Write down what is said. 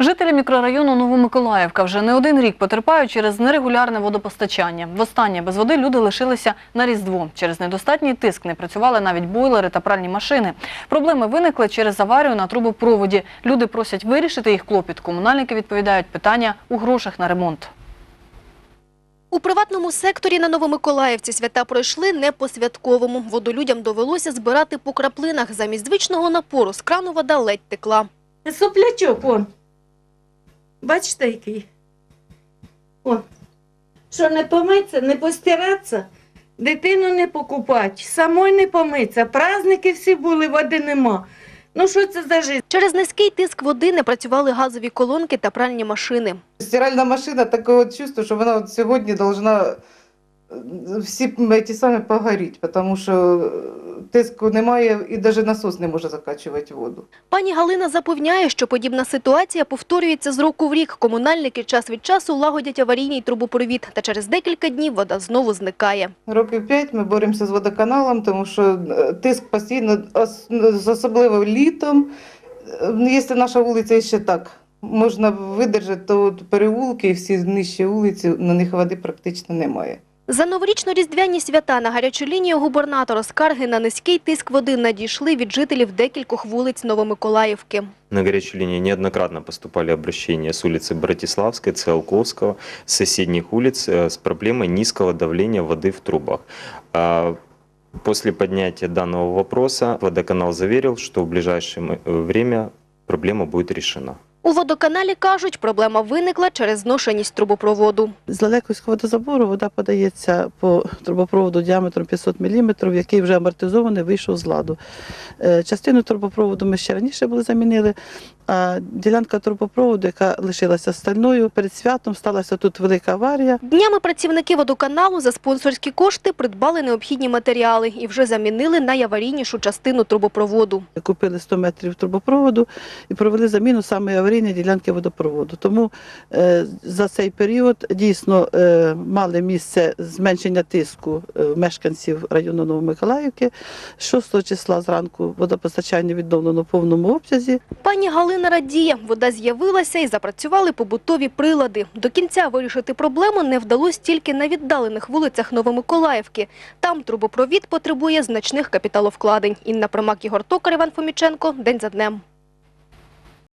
Жителі мікрорайону Новомиколаївка вже не один рік потерпають через нерегулярне водопостачання. Востаннє без води люди лишилися на Різдво. Через недостатній тиск не працювали навіть бойлери та пральні машини. Проблеми виникли через аварію на трубопроводі. Люди просять вирішити їх клопіт. Комунальники відповідають питання у грошах на ремонт. У приватному секторі на Новомиколаївці свята пройшли не по-святковому. Воду людям довелося збирати по краплинах. Замість звичного напору з крану вода ледь текла. Соплячок, он. Бачите, який? О. Що не помиться, не постиратися, дитину не покупати, самой не помиться. Праздники всі були, води нема. Ну що це за життя? Через низький тиск води не працювали газові колонки та пральні машини. Стиральна машина таке от чувство, що вона от сьогодні должна е, всі ті самі погоріти, тому що тиску немає і навіть насос не може закачувати воду. Пані Галина запевняє, що подібна ситуація повторюється з року в рік. Комунальники час від часу лагодять аварійний трубопровід, та через декілька днів вода знову зникає. Років п'ять ми боремося з водоканалом, тому що е, тиск постійно, особливо літом. Е, Якщо наша вулиця ще так можна видержати, то переулки і всі нижчі вулиці, на них води практично немає. За новорічно-різдвяні свята на гарячу лінію губернатора скарги на низький тиск води надійшли від жителів декількох вулиць Новомиколаївки. На горячую линию неоднократно поступали обращения с улицы Братиславской, Циолковского, с соседних улиц э, с проблемой низкого давления воды в трубах. А После поднятия данного вопроса водоканал заверил, что в ближайшее э, время проблема будет решена. У водоканалі кажуть, проблема виникла через зношеність трубопроводу. З Лелеківського водозабору вода подається по трубопроводу діаметром 500 мм, який вже амортизований, вийшов з ладу. Е, Частину трубопроводу ми ще раніше були замінили, а ділянка трубопроводу, яка лишилася стальною, перед святом сталася тут велика аварія. Днями працівники водоканалу за спонсорські кошти придбали необхідні матеріали і вже замінили найаварійнішу частину трубопроводу. Купили 100 метрів трубопроводу і провели заміну саме аварійної ділянки водопроводу. Тому е, за цей період дійсно е, мали місце зменшення тиску е, мешканців району Новомиколаївки. 6 числа зранку водопостачання відновлено в повному обсязі. Пані Галина радіє, вода з'явилася і запрацювали побутові прилади. До кінця вирішити проблему не вдалося тільки на віддалених вулицях Новомиколаївки. Там трубопровід потребує значних капіталовкладень. Інна Примак, Ігор Токар, Іван Фоміченко. День за днем.